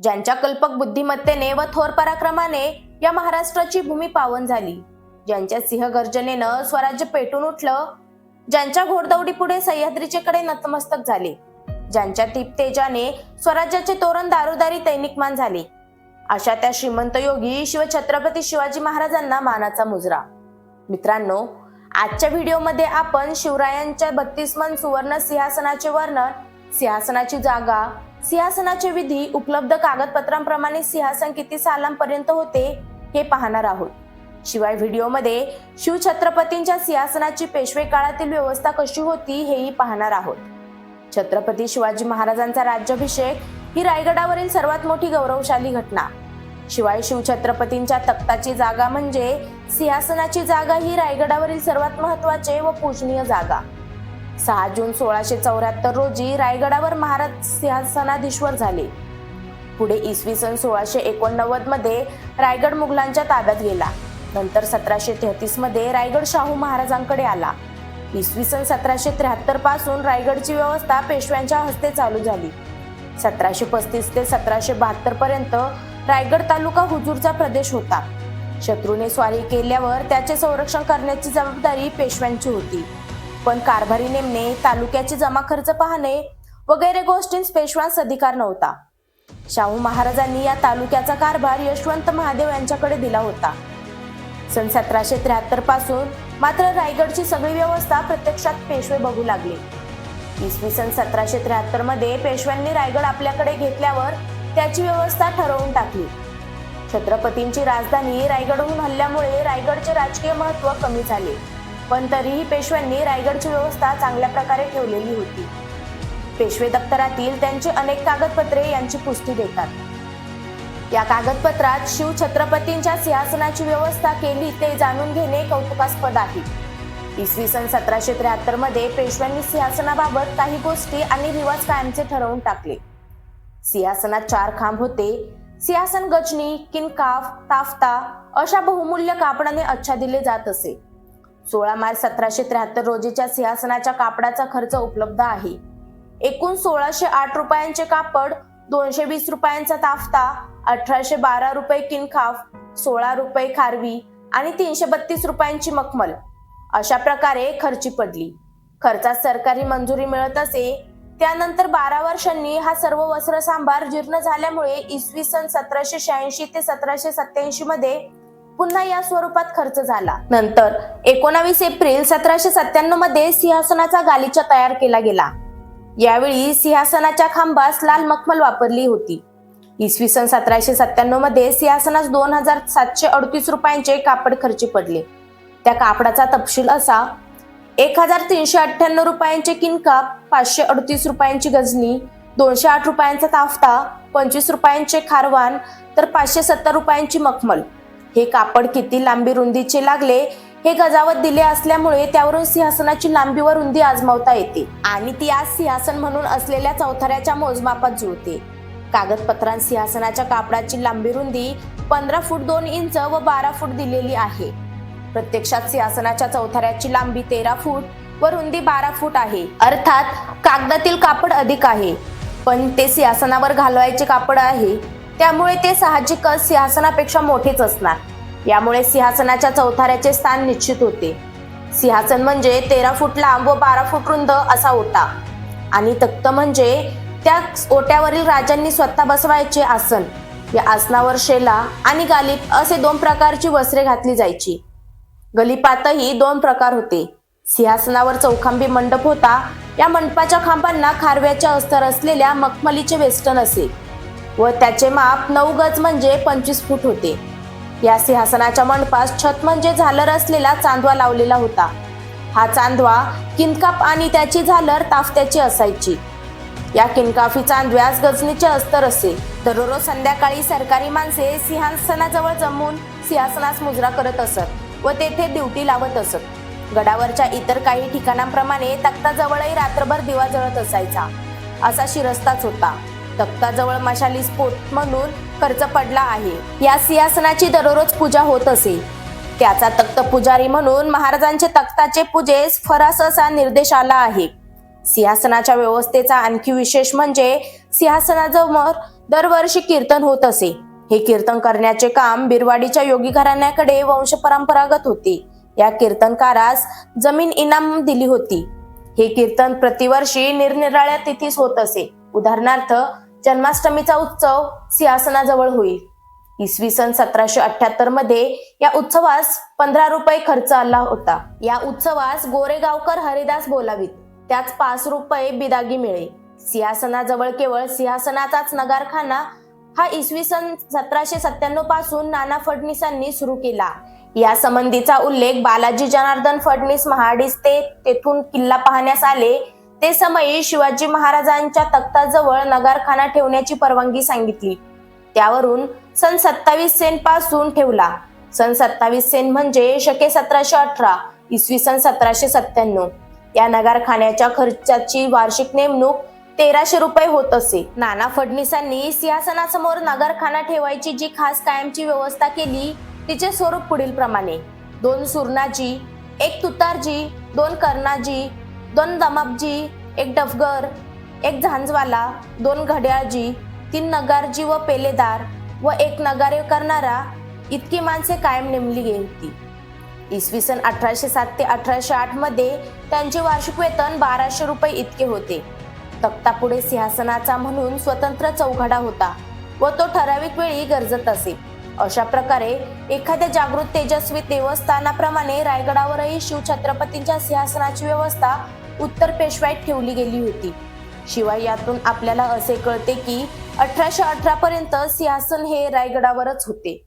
ज्यांच्या कल्पक बुद्धिमत्तेने व थोर पराक्रमाने या महाराष्ट्राची भूमी पावन झाली. ज्यांच्या सिंहगर्जनेनं स्वराज्य पेटून उठलं ज्यांच्या घोडदौडी पुढे सह्याद्रीचे कडे नतमस्तक झाले ज्यांच्या तीप्तेजाने स्वराज्याचे तोरण दारोदारी तैनिकमान झाले. अशा त्या श्रीमंत योगी शिवछत्रपती शिवाजी महाराजांना मानाचा मुजरा. मित्रांनो आजच्या व्हिडिओमध्ये आपण शिवरायांच्या बत्तीस मन सुवर्ण सिंहासनाचे वर्णन सिंहासनाची जागा सिंहासनाचे विधी उपलब्ध कागदपत्रांप्रमाणे सिंहासन किती सालांपर्यंत होते हे पाहणार आहोत. शिवाय व्हिडिओमध्ये शिवछत्रपतींच्या सिंहासनाची पेशवे काळातील व्यवस्था कशी होती हेही पाहणार आहोत. छत्रपती शिवाजी महाराजांचा राज्याभिषेक ही रायगडावरील सर्वात मोठी गौरवशाली घटना. शिवाय शिवछत्रपतींच्या तख्ताची जागा म्हणजे सिंहासनाची जागा ही रायगडावरील सर्वात महत्त्वाचे व पूजनीय जागा. सहा जून सोळाशे चौऱ्याहत्तर रोजी रायगडावर महाराज सिंहासनाधीश्वर झाले. पुढे इसवी सन सोळाशे एकोणनव्वदमध्ये रायगड मुघलांच्या ताब्यात गेला. नंतर सतराशे तेहतीसमध्ये रायगड शाहू महाराजांकडे आला. इसवी सन सतराशे त्र्याहत्तरपासून रायगडची व्यवस्था पेशव्यांच्या हस्ते चालू झाली. सतराशे पस्तीस ते सतराशे बहात्तर पर्यंत रायगड तालुका हुजूरचा प्रदेश होता. शत्रूने स्वारी केल्यावर त्याचे संरक्षण करण्याची जबाबदारी पेशव्यांची होती. पण कारभारी नेमणे तालुक्याचे जमा खर्च पाहणे वगैरे गोष्टींस पेशवास अधिकार नव्हता. शाहू महाराजांनी या तालुक्याचा कारभार यशवंत महादेव यांच्याकडे दिला होता. सन सतराशे त्र्याहत्तरपासून मात्र रायगडची सगळी व्यवस्था प्रत्यक्षात पेशवे बघू लागले. इसवी सन सतराशे त्र्याहत्तरमध्ये पेशव्यांनी रायगड आपल्याकडे घेतल्यावर त्याची व्यवस्था ठरवून टाकली. छत्रपतींची राजधानी रायगडहून हल्ल्यामुळे रायगडचे राजकीय महत्त्व कमी झाले. पण तरीही पेशव्यांनी रायगडची व्यवस्था चांगल्या प्रकारे ठेवलेली होती. पेशवे दप्तरातील त्यांची अनेक कागदपत्रे यांची पुष्टी देतात. या कागदपत्रात शिव छत्रपतींच्या सिंहासनाची व्यवस्था केली ते जाणून घेणे कौतुकास्पद आहे. इसवी सन सतराशे त्र्याहत्तरमध्ये पेशव्यांनी सिंहासनाबाबत काही गोष्टी आणि रिवाज कायमचे ठरवून टाकले. सिंहासनात चार खांब होते. सिंहासन गजनी किनकाफ ताफता अशा बहुमूल्य कापडाने आच्छादिले जात असे. सोळा मार्च सतराशे त्र्याहत्तर रोजीच्या सिंहासनाच्या कापडाचा खर्च उपलब्ध आहे. एकूण सोळाशे आठ रुपयांचे कापड दोनशे वीस रुपयांचा ताफ्ता अठराशे बारा रुपये किनखाफ सोळा रुपये खारवी आणि तीनशे बत्तीस रुपयांची मखमल. अशा प्रकारे खर्ची पडली. खर्चात सरकारी मंजुरी मिळत असे त्यानंतर बारा वर्षांनी हा सर्व वस्त्र सांभार जीर्ण झाल्यामुळे इसवी सन सतराशे शहाऐंशी ते सतराशे सत्याऐंशी मध्ये पुन्हा या स्वरूपात खर्च झाला. नंतर एकोणावीस एप्रिल सतराशे सत्त्याण्णवमध्ये सिंहासनाचा गालिचा तयार केला गेला. यावेळी सिंहासनाच्या खांबास लाल मखमल वापरली होती. इसवी सन सतराशे सत्त्याण्णवमध्ये सिंहासनास दोन हजार सातशे अडतीस रुपयांचे कापड खर्ची पडले. त्या कापडाचा तपशील असा एक हजार तीनशे अठ्ठ्याण्णव रुपयांचे किनकाप पाचशे अडतीस रुपयांची गजनी दोनशे आठ रुपयांचा ताफ्ता पंचवीस रुपयांचे खारवान तर पाचशे सत्तर रुपयांची मखमल. हे कापड किती लांबी रुंदीचे लागले हे गजावत दिले असल्यामुळे त्यावरून सिंहासनाची लांबी व रुंदी आजमावता येते. आणि ती आज सिंहासन म्हणून असलेल्या चौथऱ्याच्या मोजमापात जुळते. कागदपत्रांत सिंहासनाच्या कापडाची लांबी रुंदी पंधरा फूट दोन इंच व बारा फूट दिलेली आहे. प्रत्यक्षात सिंहासनाच्या चौथऱ्याची लांबी तेरा फूट व रुंदी बारा फूट आहे. अर्थात कागदातील कापड अधिक आहे. पण ते सिंहासनावर घालवायचे कापड आहे. त्यामुळे ते साहजिकच सिंहासनापेक्षा मोठेच असणार. यामुळे सिंहासनाच्या चौथाऱ्याचे स्थान निश्चित होते. सिंहासन म्हणजे तेरा फूट लांब व बारा फूट रुंद असा ओटा. आणि तख्त म्हणजे त्या ओट्यावरील राजांनी स्वतः बसवायचे आसन. या आसनावर शेला आणि गालिप असे दोन प्रकारची वस्त्रे घातली जायची. गलिपातही दोन प्रकार होते. सिंहासनावर चौखांबी मंडप होता. या मंडपाच्या खांबांना खारव्याच्या अस्तर असलेल्या मखमलीचे वेस्टर्न असे. व त्याचे माप नऊ गज म्हणजे पंचवीस फूट होते. या सिंहासनाच्या मंडपास छत म्हणजे झालर असलेला चांदवा लावलेला होता. हा चांदवा किनकाप आणि त्याची झालर ताफत्याची असायची. या किनकाफी चांदव्यास गजनीचे अस्तर असे. दररोज संध्याकाळी सरकारी माणसे सिंहासनाजवळ जमून सिंहासनास मुजरा करत असत व तेथे ड्युटी लावत असत. गडावरच्या इतर काही ठिकाणांप्रमाणे तख्ताजवळही रात्रभर दिवा जळत असायचा. असा शिरस्ताच होता. तख्ताजवळ मशाली स्फोट म्हणून खर्च पडला आहे. या सिंहासनाची दररोज पूजा होत असे. त्याचा तख्त पुजारी म्हणून महाराजांचे तख्ताचे पूजेस फरास असा निर्देश आला आहे. सिंहासनाच्या व्यवस्थेचा आणखी विशेष म्हणजे सिंहासनाजवळ दरवर्षी कीर्तन होत असे. हे कीर्तन करण्याचे काम बिरवाडीच्या योगी घराण्याकडे वंश परंपरागत होते. या कीर्तनकारास जमीन इनाम दिली होती. हे कीर्तन प्रतिवर्षी निरनिराळ्या तिथीस होत असे. उदाहरणार्थ जन्माष्टमीचा उत्सव सिंहासनाजवळ होईल. इसवी सन सतराशे अठ्याहत्तरमध्ये या उत्सवास पंधरा रुपये खर्च आला होता. या उत्सवास गोरेगावकर हरिदास बोलावीत. त्याच पाच रुपये बिदागी मिळे. सिंहासनाजवळ केवळ सिंहासनाचाच नगारखाना हा इसवी सन सतराशे सत्त्याण्णवपासून नाना फडणीसांनी सुरू केला. या संबंधीचा उल्लेख बालाजी जनार्दन फडणीस महाडिस ते तेथून किल्ला पाहण्यास आले ते समयी शिवाजी महाराजांच्या तख्ताजवळ नगारखाना ठेवण्याची परवानगी सांगितली. त्यावरून सन सत्तावीस सेन पासून ठेवला. सन सत्तावीस सेन म्हणजे शके सतराशे अठरा इसवी सन सतराशे सत्त्याण्णव. या नगारखान्याच्या खर्चाची वार्षिक नेमणूक तेराशे रुपये होत असे. नाना फडणीसांनी सिंहासनासमोर नगरखाना ठेवायची जी खास कायमची व्यवस्था केली तिचे स्वरूप पुढील प्रमाणे दोन सुरणाजी एक तुतारजी दोन कर्णाजी दोन दमाबजी एक डफगर एक झांजवाला दोन घड्याळजी तीन नगारजी व पेलेदार व एक नगारे करणारा इतकी माणसे कायम नेमली गेली. होती इसवी सन अठराशे सात ते अठराशे आठमध्ये त्यांचे वार्षिक वेतन बाराशे रुपये इतके होते. तख्तापुढे सिंहासनाचा म्हणून स्वतंत्र चौघडा होता व तो ठराविक वेळी गरजत असे. अशा प्रकारे एखाद्या जागृत तेजस्वी देवस्थानाप्रमाणे रायगडावरही शिवछत्रपतींच्या सिंहासनाची व्यवस्था उत्तर पेशवाईत ठेवली गेली होती. शिवाय यातून आपल्याला असे कळते की अठराशे अठरा पर्यंत सिंहासन हे रायगडावरच होते.